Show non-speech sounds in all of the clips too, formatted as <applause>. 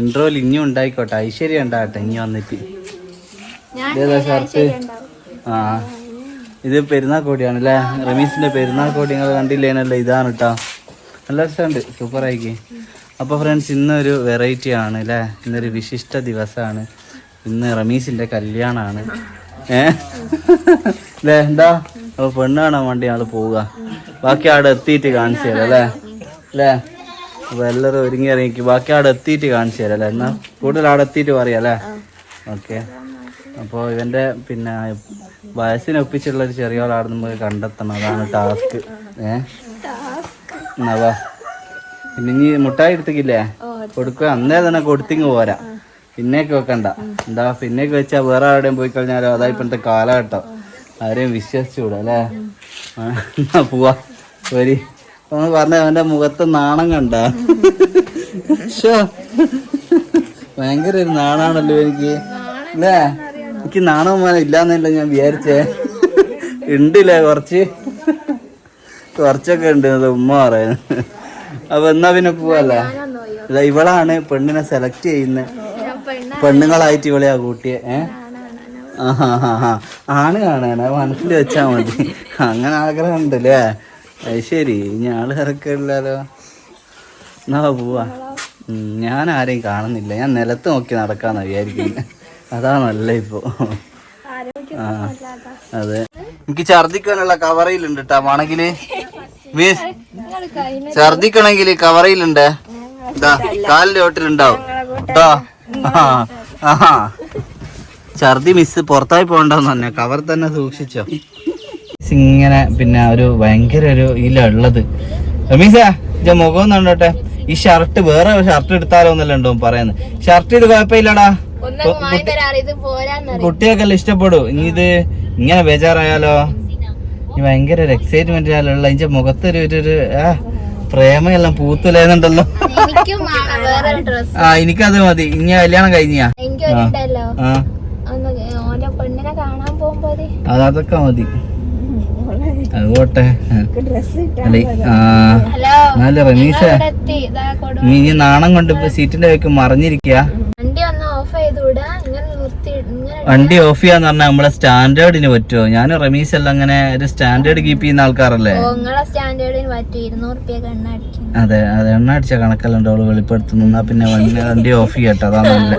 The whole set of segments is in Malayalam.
ഇൻട്രോയിൽ ഇനിയും ഉണ്ടായിക്കോട്ടെ. ഐശ്വര്യ ഉണ്ടാകട്ടെ ഇനി വന്നിട്ട്. ഞാൻ ഇതേതാ ഷർട്ട്? ആ. ഇത് പെരുന്നാൾ കോടിയാണ് അല്ലേ റമീസിന്റെ പെരുന്നാൾ കോടി നിങ്ങൾ കണ്ടില്ലേനല്ലോ ഇതാണ് കേട്ടോ നല്ല രസമുണ്ട്. സൂപ്പർ ആയിക്ക്. അപ്പോൾ ഫ്രണ്ട്സ് ഇന്നൊരു വെറൈറ്റി ആണ് അല്ലേ ഇന്നൊരു വിശിഷ്ട ദിവസമാണ്. ഇന്ന് റമീസിന്റെ കല്യാണമാണ് ഏ? അല്ലേ എന്താ? അപ്പോൾ പെണ്ണ് കാണാൻ വേണ്ടി ആൾ പോവുക. ബാക്കി അവിടെ എത്തിയിട്ട് കാണിച്ചു തരാം അല്ലേ അല്ലേ അപ്പോൾ ഒരുങ്ങി ഇറങ്ങിക്ക്. ബാക്കി അവിടെ എത്തിയിട്ട് കാണിച്ചു തരാം അല്ലേ? എന്നാൽ കൂടുതൽ അവിടെ എത്തിയിട്ട് പറയാം അല്ലേ? ഓക്കെ. അപ്പോൾ ഇവന്റെ പിന്നെ വയസ്സിനൊപ്പിച്ചുള്ള ഒരു ചെറിയ ആളാണ് നമുക്ക് കണ്ടെത്തണം. അതാണ് ടാസ്ക്. ഏ? എന്നാവാ പിന്നെ ഇനി മുട്ടായി എടുത്തിക്കില്ലേ? കൊടുക്കുക. അന്നേ തന്നെ കൊടുത്തിങ് പോരാ. പിന്നേക്ക് വെക്കണ്ട. എന്താ? പിന്നേക്ക് വെച്ചാൽ വേറെ ആരുടെയും പോയി കഴിഞ്ഞാലോ? അതാ ഇപ്പോഴത്തെ കാലഘട്ടം. ആരെയും വിശ്വസിച്ചുകൂടാ അല്ലേ? എന്നാ പോവാ. വരി. പറഞ്ഞ അവന്റെ മുഖത്ത് നാണം കണ്ട. ഭയങ്കര ഒരു നാണാണല്ലോ എനിക്ക്. അല്ലേ? എനിക്ക് നാണവമാനം ഇല്ലാന്നല്ല ഞാൻ വിചാരിച്ചേ. ഉണ്ടില്ലേ കുറച്ച്? കുറച്ചൊക്കെ ഉണ്ട് അത് ഉമ്മ പറയുന്നത് അപ്പൊ എന്നാ പിന്നെ പോവല്ലേ ഇവളാണ് പെണ്ണിനെ സെലക്ട് ചെയ്യുന്നത് പെണ്ണുങ്ങളായിട്ട് ഇവളെയാ കൂട്ടിയെ. ഏഹ് ആണ് കാണാൻ. മനസ്സിൽ വെച്ചാ മതി. അങ്ങനെ ആഗ്രഹം ഉണ്ടല്ലേ അത് ശരി ഞാൾ ഇറക്കില്ലല്ലോ എന്നാ പോവാ. ഞാൻ ആരെയും കാണുന്നില്ല. ഞാൻ നിലത്ത് നോക്കി നടക്കാന്നാ അതാ നല്ല ഇപ്പോ. ആ അതെ. എനിക്ക് ഛർദിക്കാനുള്ള കവറയിലുണ്ട് കേട്ടാ വേണമെങ്കിൽ. മീസ് ഛർദിക്കണമെങ്കിൽ കവറയിലുണ്ട്. ഇതാ കാലിന്റെ ഓട്ടിലുണ്ടാവും. കേട്ടോ ആ ഛർദി മിസ് പുറത്തായി പോകണ്ടെന്ന് തന്നെ കവർ തന്നെ സൂക്ഷിച്ചോ. ഇങ്ങനെ പിന്നെ ഒരു ഭയങ്കര ഒരു ഇതിലുള്ളത് റമീസ ഇജ മുഖം കണ്ടോട്ടെ. ഈ ഷർട്ട് വേറെ ഷർട്ട് എടുത്താലോ എന്നല്ല ഉണ്ടോ പറയുന്നത് ഷർട്ട് ഇത് കുഴപ്പമില്ലടാ. കുട്ടിയൊക്കെ ഇഷ്ടപ്പെടും. ഇനി ഇത് ഇങ്ങനെ ബേജാറായാലോ? ഇനി ഭയങ്കര ഒരു എക്സൈറ്റ്മെന്റ് ആയാലുള്ള ഇതിന്റെ മുഖത്തൊരു ഒരു ആ പ്രേമയെല്ലാം പൂത്തുലേന്നുണ്ടല്ലോ ആ എനിക്കത് മതി. ഇനി കല്യാണം കഴിഞ്ഞാ അതൊക്കെ ആ അത് പോട്ടെ അല്ലെ ആ ഹലോ നല്ല റമീസ. നീ ഈ നാണം കൊണ്ട് ഇപ്പൊ സീറ്റിന്റെ വേക്ക് മറിഞ്ഞിരിക്കുക വണ്ടി ഒന്ന് ഓഫ് ചെയ്തുവിടാ ഇങ്ങനെ നിർത്തി വണ്ടി ഓഫ് ചെയ്യാന്ന് പറഞ്ഞാൽ നമ്മളെ സ്റ്റാൻഡേർഡിന് പറ്റുമോ ഞാൻ റമീസ് എല്ലാം അങ്ങനെ ഒരു സ്റ്റാൻഡേർഡ് കീപ്പ് ചെയ്യുന്ന ആൾക്കാരല്ലേ? അതെ അതെ എണ്ണ അടിച്ച കണക്കല്ലുണ്ട് അവൾ വെളിപ്പെടുത്തുന്നു എന്നാ പിന്നെ വണ്ടി വണ്ടി ഓഫ് ചെയ്യട്ടെ. അതാണ് നല്ല.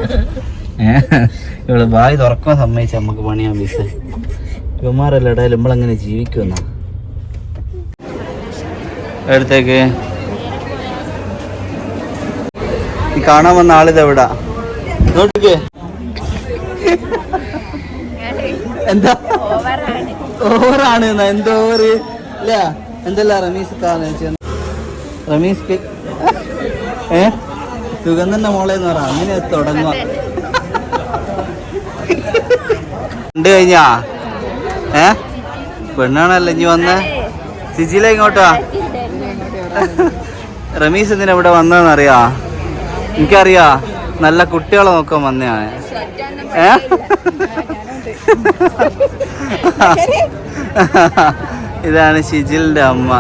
ഏഹ് ഇവൾ വായി തുറക്കാൻ സമ്മതിച്ച നമുക്ക് പണിയാൻ ബീസ് ഇവന്മാരല്ല ഇടയിൽ നമ്മളങ്ങനെ ജീവിക്കുന്ന എടുത്തേക്ക്. ഈ കാണാൻ വന്ന ആളിത് എവിടാ? എന്താ? ഓവറാണ്. എന്തോ ഓവർ ഇല്ല. എന്തല്ല റമീസ് കാണുന്ന റമീസ് ഏ? സുഗന്ധന്റെ മോളെ എന്ന് പറ. അങ്ങനെ തുടങ്ങുക. കണ്ടു കഴിഞ്ഞാ? ഏ? പെണ്ണാണല്ലോ ഇനി വന്നേ? സിജില ഇങ്ങോട്ടാ? റമീസ് എന്തിനാ ഇവിടെ വന്നതെന്ന് അറിയാ എനിക്കറിയാ. നല്ല കുട്ടികളെ നോക്കാൻ വന്നയാണ് ഏ? ഇതാണ് ഷിജിലിന്റെ അമ്മ.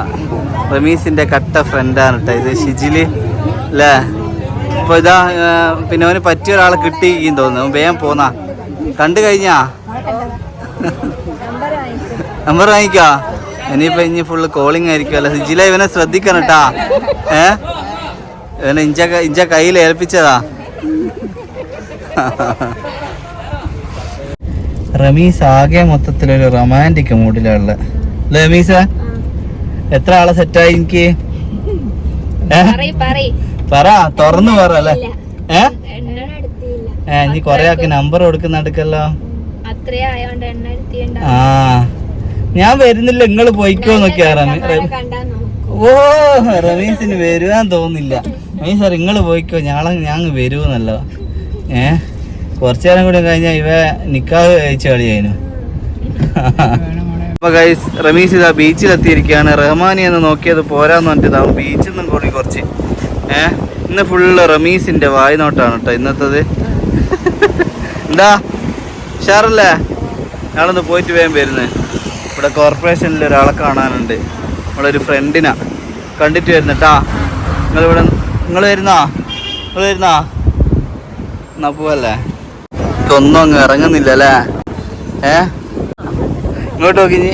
റമീസിന്റെ കട്ട ഫ്രണ്ടാണ് കേട്ടോ ഇത് ഷിജിൽ. അല്ലേ അപ്പൊ ഇതാ പിന്നെ അവന് പറ്റിയ ഒരാളെ കിട്ടിയിരിക്കും തോന്നുന്നു. വേഗം പോന്നാ. കണ്ടു കഴിഞ്ഞാ? നമ്പർ വാങ്ങിക്കാ? ഇനിയിപ്പോ ഇനി ഫുള്ള് കോളിംഗ് ആയിരിക്കുമല്ലോ. സിജില ഇവനെ ശ്രദ്ധിക്കണം കേട്ടാ. ഏ? ഇവനെ ഇഞ്ച ഇഞ്ച കയ്യിൽ ഏൽപ്പിച്ചതാ. റമീസ് ആകെ മൊത്തത്തിലൊരു റൊമാന്റിക് മൂഡിലുള്ള അല്ലേ റമീസ? എത്ര ആളെ സെറ്റായി എനിക്ക്? പറ തുറന്നു പറ അല്ലേ? ഏ? ഏ നീ കൊറേ ആക്കി നമ്പർ കൊടുക്കുന്ന എടുക്കല്ലോ ആ. ഞാൻ വരുന്നില്ല നിങ്ങൾ പോയിക്കോന്നൊക്കെ ഓ റമീസിന് വരുവാൻ തോന്നില്ല. റമീസ് സാർ നിങ്ങൾ പോയിക്കോ ഞാൻ ഞാൻ വരുമെന്നല്ലോ ഏ കുറച്ചു നേരം കൂടി കഴിഞ്ഞാൽ ഇവ നിക്കാഹ് കഴിച്ച കളിയായിരുന്നു അപ്പൊ ഗൈസ് റമീസ് ഇതാ ബീച്ചിലെത്തിയിരിക്കുകയാണ് റഹ്മാനി എന്ന് നോക്കിയത് പോരാന്ന് പറഞ്ഞിട്ട് ഇതാ ബീച്ചിൽ നിന്നും കൂടി കുറച്ച്. ഏ ഇന്ന് ഫുള്ള് റമീസിന്റെ വായ്നോട്ടാണ് കേട്ടോ ഇന്നത്തത്. എന്താ? ഉഷാറല്ലേ? ഞങ്ങളൊന്ന് പോയിട്ട് വേഗം വരുന്നത് ഇവിടെ കോർപ്പറേഷനിൽ ഒരാളെ കാണാനുണ്ട്. നമ്മളൊരു ഫ്രണ്ടിനാ കണ്ടിട്ട് വരുന്നട്ടാ നിങ്ങൾ ഇവിടെ നിങ്ങൾ വരുന്നാ? നിങ്ങൾ വരുന്നാ? എന്നാ പോവല്ലേ? ഒന്നും അങ്ങ് ഇറങ്ങുന്നില്ല അല്ലേ ഏ? ഇങ്ങോട്ട് നോക്കി നീ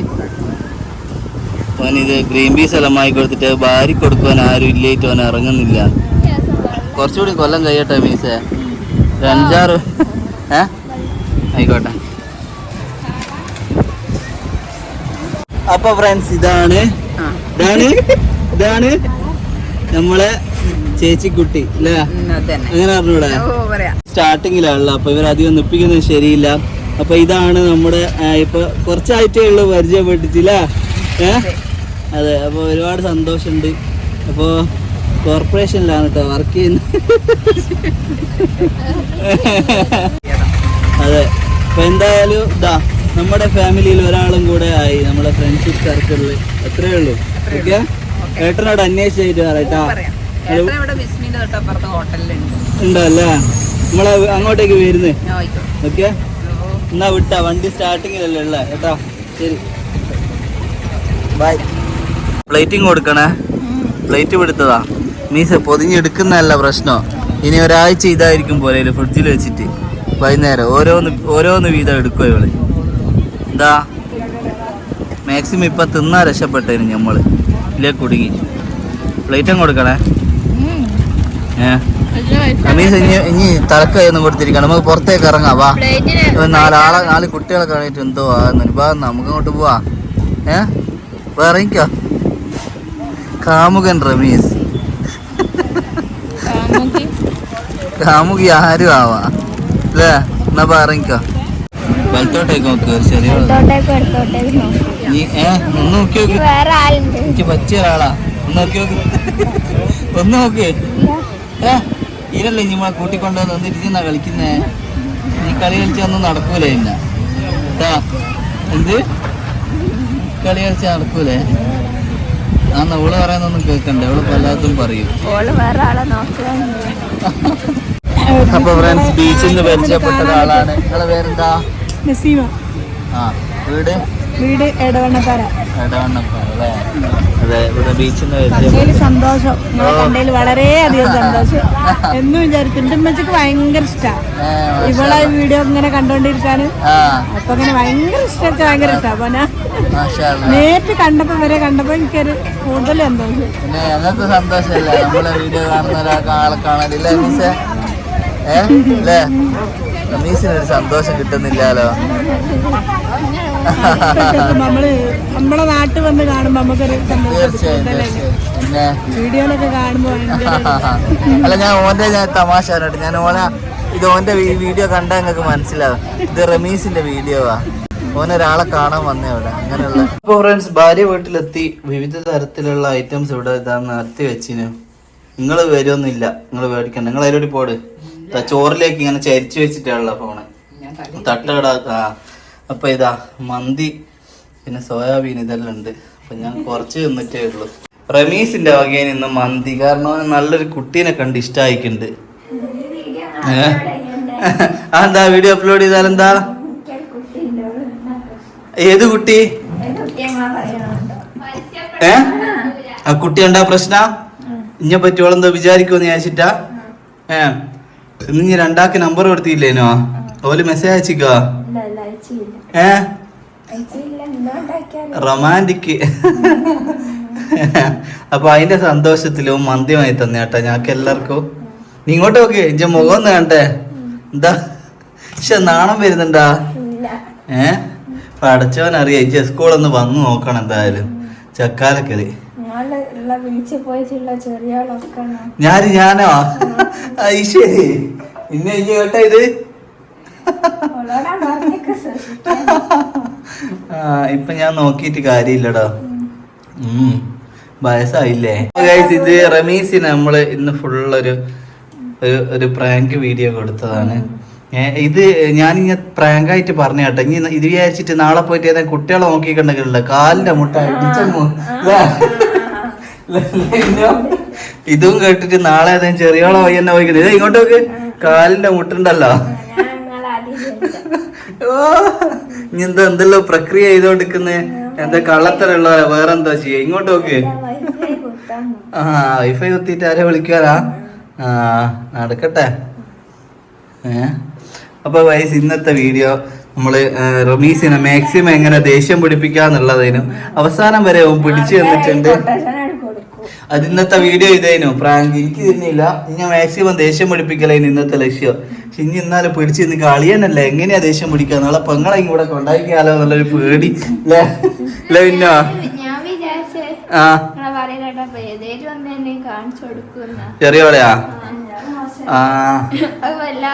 ഓനിത് ഗ്രീൻ പീസ് എല്ലാം വാങ്ങി കൊടുത്തിട്ട് ഭാര്യ കൊടുക്കുവാൻ ആരും ഇല്ലായിട്ട് ഓൻ ഇറങ്ങുന്നില്ല. കുറച്ചുകൂടി കൊല്ലം കഴിയട്ടെ മീസേ. ഒരു അഞ്ചാറ് ഏ? ആയിക്കോട്ടെ. അപ്പൊ ഫ്രണ്ട്സ് ഇതാണ്. ഇതാണ്. ഇതാണ് നമ്മളെ ചേച്ചിക്കുട്ടി അല്ലേ? അങ്ങനെ പറഞ്ഞൂടെ? സ്റ്റാർട്ടിങ്ങിലാണല്ലോ. അപ്പൊ ഇവർ അധികം നിപ്പിക്കുന്നത് ശരിയില്ല. അപ്പൊ ഇതാണ് നമ്മുടെ ഇപ്പൊ കുറച്ചായിട്ടേ ഉള്ളൂ പരിചയപ്പെട്ടിട്ടില്ല. ഏ? അതെ. അപ്പൊ ഒരുപാട് സന്തോഷമുണ്ട്. അപ്പോ കോർപ്പറേഷനിലാണ് കേട്ടോ വർക്ക് ചെയ്യുന്നത്. <laughs> അതെ. അപ്പൊ എന്തായാലും ഇതാ നമ്മുടെ ഫാമിലിയിൽ ഒരാളും കൂടെ ആയി നമ്മുടെ ഫ്രണ്ട്ഷിപ്പ് സർക്കിളിൽ അത്രേ ഉള്ളൂ. ഓക്കെ ഏട്ടനോട് അന്വേഷിച്ചായിട്ട് പറയട്ടാ ഉണ്ടല്ലേ? നമ്മളെ അങ്ങോട്ടേക്ക് വരുന്നേ. ഓക്കെ എന്നാ വിട്ടാ വണ്ടി സ്റ്റാർട്ടിങ്ങിലല്ലേ ഉള്ള. കേട്ടോ? ശരി. ബൈ പ്ലേറ്റിംഗ് കൊടുക്കണേ. പ്ലേറ്റ് പിടുത്തതാ മീസ പൊതിഞ്ഞെടുക്കുന്നതല്ല പ്രശ്നം. ഇനി ഒരാഴ്ച ഇതായിരിക്കും പോലെ ഫ്രിഡ്ജിൽ വെച്ചിട്ട്. വൈകുന്നേരം ഓരോന്ന് ഓരോന്ന് വീതം എടുക്കുക ഇവൾ. എന്താ? മാക്സിമം ഇപ്പൊ തിന്നാ രക്ഷപ്പെട്ടതിന് ഞമ്മൾ. ഇല്ലേ കുടുങ്ങി. പ്ലേറ്റും കൊടുക്കണേ? ഏ? മീസ് ഇനി ഇനി തലക്കൈയൊന്നും കൊടുത്തിരിക്കണം നമുക്ക് പുറത്തേക്ക് ഇറങ്ങാം വാ. നാലാളെ നാല് കുട്ടികളെ കാണിട്ട് എന്തോ ആകുന്നു വാ നമുക്ക് അങ്ങോട്ട് പോവാ. ഏ? വാ, ഇറങ്ങിക്കോ. കാമുകൻ റമീസ്. കാമുകി. ആരും ആവാ. അല്ലേ എന്നാ ഇറങ്ങിക്കോ. വലത്തോട്ടേക്ക് നോക്ക് ഒരു ചെറിയ നീ ഏ ഒന്ന് നോക്കി നോക്ക് എനിക്ക് പറ്റിയ ഒരാളാ. ഒന്ന് നോക്കി നോക്ക് ഒന്ന് നോക്ക്. ഏ ഇതല്ലേ ഇനി നമ്മളെ കൂട്ടിക്കൊണ്ടുവന്ന് വന്നിരുന്നാ കളിക്കുന്നേ. നീ കളി കളിച്ചൊന്നും നടക്കൂലേ ഇന്ന. എന്ത്? കളി കളിച്ച നടക്കൂലേ? ആ അവൾ പറയുന്നൊന്നും കേൾക്കണ്ടേ അവൾ പലതും പറയും. ഓൾ അപ്പൊ ഫ്രണ്ട്സ് ബീച്ചിൽ നിന്ന് പരിചയപ്പെട്ട ഒരാളാണ്. നിങ്ങളെ പേരെന്താ? നസീമ. ആ വീട്? വീട് എടവണ്ണപ്പാറ. എടവണ്ണപ്പാറ അല്ലേ? അതെ ഇവിടെ ബീച്ചിൽ നിന്ന് സന്തോഷം. നിങ്ങളെ കണ്ടതിൽ വളരെയധികം സന്തോഷം. <laughs> എന്നും വിചാരിക്കും. ഉമ്മച്ചക്ക് ഭയങ്കര ഇഷ്ടമാണ് ഇവളെ വീഡിയോ ഇങ്ങനെ കണ്ടോണ്ടിരിക്കാന്. അപ്പൊ അങ്ങനെ ഭയങ്കര ഇഷ്ടം ഭയങ്കര ഇഷ്ടമാണ് അപ്പൊ ഞാൻ. നേരിട്ട് കണ്ടപ്പോ വരെ കണ്ടപ്പോ എനിക്കൊരു കൂടുതൽ സന്തോഷം. പിന്നെ ഞങ്ങൾക്ക് സന്തോഷമല്ലേ നമ്മളെ വീഡിയോ കാണുന്ന ഒരാൾക്ക് ആളെ കാണാനില്ല ഏ? അല്ലേ മീസിനൊരു സന്തോഷം കിട്ടുന്നില്ലല്ലോ. നമ്മൾ നമ്മളെ നാട്ടിൽ വന്ന് കാണുമ്പോ നമുക്കൊരു വീഡിയോയിലൊക്കെ കാണുമ്പോ <laughs> അല്ല ഞാൻ ഓന്റെ ഞാൻ തമാശ പറഞ്ഞിട്ട് ഞാൻ ഓനെ ഇത് ഓന്റെ വീഡിയോ കണ്ടാൽ നിങ്ങൾക്ക് മനസ്സിലാവും. ഇത് റമീസിന്റെ വീഡിയോ ആ. ഓനൊരാളെ കാണാൻ വന്നേ അവിടെ അങ്ങനെയുള്ള. ഇപ്പൊ ഫ്രണ്ട്സ് ഭാര്യ വീട്ടിലെത്തി. വിവിധ തരത്തിലുള്ള ഐറ്റംസ് ഇവിടെ ഇതാ നിർത്തി വെച്ചിന്. നിങ്ങൾ വരുമൊന്നുമില്ല നിങ്ങൾ മേടിക്കണ്ട. നിങ്ങൾ അതിലോട്ട് പോട്. ചോറിലേക്ക് ഇങ്ങനെ ചരിച്ചു വെച്ചിട്ടുള്ള ഫോണ് തട്ടകട അപ്പൊ ഇതാ മന്തി പിന്നെ സോയാബീൻ ഇതെല്ലാം ഉണ്ട്. അപ്പൊ ഞാൻ കുറച്ച് തിന്നിട്ടേ ഉള്ളൂ. റമീസിന്റെ വകയിൽ നിന്ന് മന്തി. കാരണം അവന് നല്ലൊരു കുട്ടീനെ കണ്ട് ഇഷ്ടമായിക്കുണ്ട് ആ എന്താ വീഡിയോ അപ്ലോഡ് ചെയ്താലെന്താ ഏത് കുട്ടി? ഏ? ആ കുട്ടി എന്താ പ്രശ്ന? ഇന്നെ പറ്റി വിചാരിക്കുമെന്ന് വിചാരിക്കുമെന്ന് വിചാരിച്ചിട്ടാ? ഏ? ഇന്ന് നീ രണ്ടാക്ക് നമ്പർ കൊടുത്തില്ലേനോ? ഓൽ മെസ്സേജ് അയച്ചിക്കോ? ഏ? റൊമാന്റിക് അപ്പൊ അതിന്റെ സന്തോഷത്തിലും മന്ദ്യമായി തന്നെ കേട്ടോ ഞങ്ങൾക്ക് എല്ലാവർക്കും. നീ ഇങ്ങോട്ട് നോക്ക് എന്റെ മുഖം ഒന്ന് കണ്ടേ. എന്താ? പക്ഷെ നാണം വരുന്നുണ്ടാ? ഏ? പഠിച്ചവൻ അറിയാം ഇഞ്ച സ്കൂളൊന്ന് വന്നു നോക്കണം എന്തായാലും. ആളൊക്കെ ഞാൻ ഞാനോ ശരി. ഇന്നെ ഇഞ്ഞ കേട്ടാ ഇത്. ആ ഇപ്പൊ ഞാൻ നോക്കിയിട്ട് കാര്യമില്ലടോ. ഉം വയസ്സായില്ലേ. ഇത് റമീസിന് നമ്മൾ ഇന്ന് ഫുൾ ഒരു പ്രാങ്ക് വീഡിയോ കൊടുത്തതാണ്. ഇത് ഞാനിങ്ങനെ പ്രാങ്കായിട്ട് പറഞ്ഞ കേട്ടോ. ഇനി ഇത് വിചാരിച്ചിട്ട് നാളെ പോയിട്ട് ഏതാ കുട്ടികളെ നോക്കിക്കണ്ടെങ്കിലല്ല കാലിന്റെ മുട്ട? ഇതും കേട്ടിട്ട് നാളെ ഏതാ ചെറിയോളെ പോയി എന്നെ പോയിക്കുന്നത് ഇങ്ങോട്ട് നോക്ക്. കാലിന്റെ മുട്ടുണ്ടല്ലോ. ഓ ഇനി എന്താ എന്തല്ലോ പ്രക്രിയ ചെയ്തോണ്ടിരിക്കുന്നേ? എന്താ കള്ളത്തരമുള്ള വേറെന്താ ചെയ്യാ. ഇങ്ങോട്ട് നോക്ക്. ആ വൈഫൈ കുത്തിയിട്ട് ആരെ വിളിക്കാറാ ആ നടക്കട്ടെ. ഏ? അപ്പൊ വയസ്സ് ഇന്നത്തെ വീഡിയോ നമ്മൾ റമീസിനെ മാക്സിമം എങ്ങനെ ദേഷ്യം പിടിപ്പിക്കാന്നുള്ളതിനും അവസാനം വരെ അവൻ പിടിച്ചു തന്നിട്ടുണ്ട്. അത് ഇന്നത്തെ വീഡിയോ ഇതേനു. പ്രാങ്ക് എനിക്ക് തിന്നില്ല. ഞാൻ മാക്സിമം ദേഷ്യം പിടിപ്പിക്കലേനു ഇന്നത്തെ ലക്ഷ്യം. പക്ഷെ ഇനി ഇന്നാലും പിടിച്ച് നിന്ന് കളിയാനല്ല? എങ്ങനെയാ ദേഷ്യം പിടിക്കുക നാളെ പെങ്ങളെ ഇവിടെ കൊണ്ടാക്കിയാലോ എന്നുള്ളൊരു പേടി. അല്ലേ പിന്നോ ചെറിയോളയാ ആ.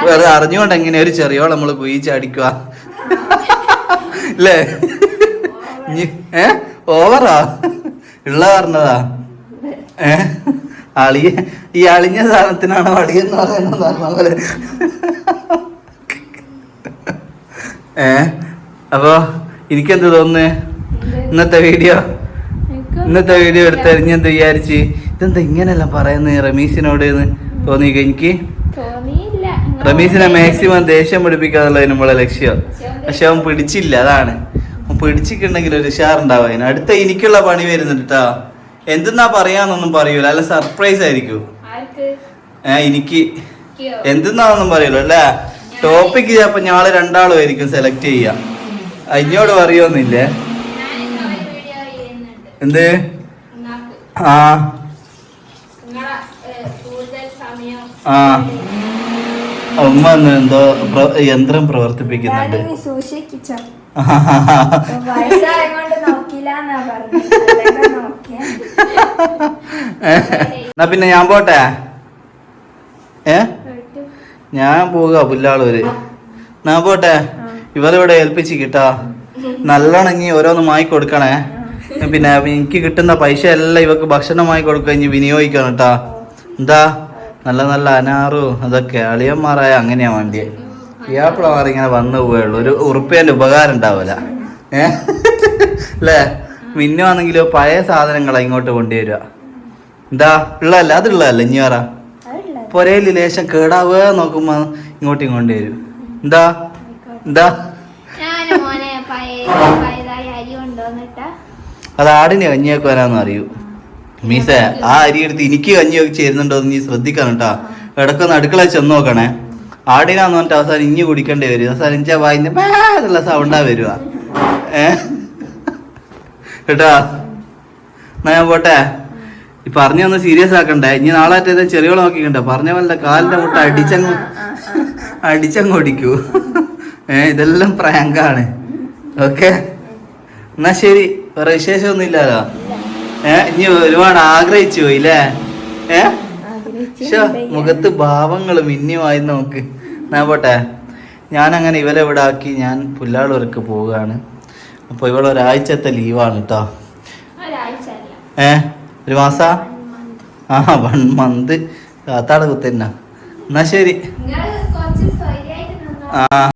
വെറുതെ അറിഞ്ഞുകൊണ്ട് എങ്ങനെ ഒരു ചെറിയോൾ നമ്മൾ കുയിച്ചടിക്കുക അല്ലേ ഇനി ഏ? ഓവറാ? ഉള്ള പറഞ്ഞതാ. ഏ? അളിയ ഈ അളിഞ്ഞ സാധനത്തിനാണ് അളിയെന്ന് പറയുന്നത് പറഞ്ഞ പോലെ ഏ? അപ്പോ എനിക്കെന്ത് തോന്നുന്നു? ഇന്നത്തെ വീഡിയോ? ഇന്നത്തെ വീഡിയോ എടുത്തെറിഞ്ഞെന്ത് വിചാരിച്ച്? ഇതെന്താ ഇങ്ങനെയല്ല പറയുന്നത് റമീഷിനോട് എന്ന്? തോന്നി എനിക്ക്? റമീസിനെ മാക്സിമം ദേഷ്യം പിടിപ്പിക്കാന്നുള്ളത് നമ്മളെ ലക്ഷ്യം. പക്ഷെ അവൻ പിടിച്ചില്ല അതാണ്. അവൻ പിടിച്ചിട്ടുണ്ടെങ്കിൽ ഒരു ഉഷാറുണ്ടാവും അതിന്. അടുത്ത എനിക്കുള്ള പണി വരുന്നുണ്ട് കേട്ടോ എന്തെന്നാ പറയാന്നൊന്നും പറയൂല. അല്ല സർപ്രൈസ് ആയിരിക്കും. ഏ എനിക്ക്. എന്തെന്നാണെന്നും പറയൂല അല്ലേ? ടോപ്പിക് ചിലപ്പോ ഞങ്ങൾ രണ്ടാളും ആയിരിക്കും സെലക്ട് ചെയ്യാ അതിനോട് പറയുമെന്നില്ലേ എന്ത്? ആ നിങ്ങളെ ഏഹ്, കൂടുതൽ സമയം ആ. ഉമ്മ എന്തോ യന്ത്രം പ്രവർത്തിപ്പിക്കുന്നുണ്ട്. <laughs> എന്നാ പിന്നെ ഞാൻ പോട്ടെ? ഏ? ഞാൻ പോവുക പുല്ലാളൂര്. ഞാൻ പോട്ടെ? ഇവരിവിടെ ഏൽപ്പിച്ച് കിട്ടാ നല്ലോണം ഇനി ഓരോന്ന് മായി കൊടുക്കണേ. പിന്നെ എനിക്ക് കിട്ടുന്ന പൈസ എല്ലാം ഇവക്ക് ഭക്ഷണമായി കൊടുക്കുക ഇനി വിനിയോഗിക്കണം കേട്ടാ. എന്താ? നല്ല നല്ല അനാറും അതൊക്കെ. അളിയന്മാരായ അങ്ങനെയാ ഈ ഇയാപ്പിളമാർ ഇങ്ങനെ വന്നു പോയുള്ളൂ ഒരു ഉറുപ്പ്യന്റെ ഉപകാരം ഉണ്ടാവില്ല ഏ? അല്ലേ? മിന്നുവാണെങ്കിലോ പഴയ സാധനങ്ങൾ ഇങ്ങോട്ട് കൊണ്ടുവരിക. എന്താ? ഉള്ളതല്ല അതുള്ളതല്ല ഇനി പറ. പൊരയിൽ ലേശം കേടാവുക നോക്കുമ്പോ ഇങ്ങോട്ടും കൊണ്ടുവരും എന്താ? എന്താ? അത് ആടിനെ കഞ്ഞിയൊക്കെ അറിയൂ. മീസ ആ അരി എടുത്ത് എനിക്ക് കഞ്ഞി കഞ്ഞിയൊക്കെ ചേരുന്നുണ്ടോ എന്ന് നീ ശ്രദ്ധിക്കണം കേട്ടാ. ഇടക്കൊന്ന് അടുക്കള ചെന്ന് നോക്കണേ. ആടിനാന്ന് പറഞ്ഞിട്ട് അവസാനം ഇഞ്ഞി കുടിക്കേണ്ടി വരും. അവസാനം ഇഞ്ചാ വായിന്റെ എന്നുള്ള സൗണ്ടാ വരുക ഏ? കേട്ടാ? എന്നാ ഞാൻ പോട്ടെ. ഈ പറഞ്ഞൊന്ന് സീരിയസ് ആക്കണ്ടേ. ഇനി നാളെ ഏതാ ചെറിയോളം നോക്കിക്കണ്ടേ. പറഞ്ഞ പോലെ കാലിന്റെ മുട്ട അടിച്ചങ്ങ് അടിച്ചങ്ങ് ഓടിക്കൂ. ഏ ഇതെല്ലാം പ്രാങ്കാണ്. ഓക്കെ. എന്നാ ശരി. വേറെ വിശേഷമൊന്നും ഇല്ലല്ലോ ഏ ഇനി ഒരുപാട് ആഗ്രഹിച്ചു പോയില്ലേ? ഏ? ഏഹ് മുഖത്ത് ഭാവങ്ങൾ മിന്നിയുമായി നോക്ക്. ഞാൻ പോട്ടെ. ഞാനങ്ങനെ അങ്ങനെ ഇവരെ ഇവിടെ ആക്കി ഞാൻ പുല്ലാളൂർക്ക് പോവുകയാണ്. അപ്പോൾ ഇവിടെ ഒരാഴ്ചത്തെ ലീവാണ് കേട്ടോ അല്ല ഏ ഒരു മാസ? ആ വൺ മന്ത്. കാത്താട് കുത്തന്നെ. എന്നാ ശരി. ആ.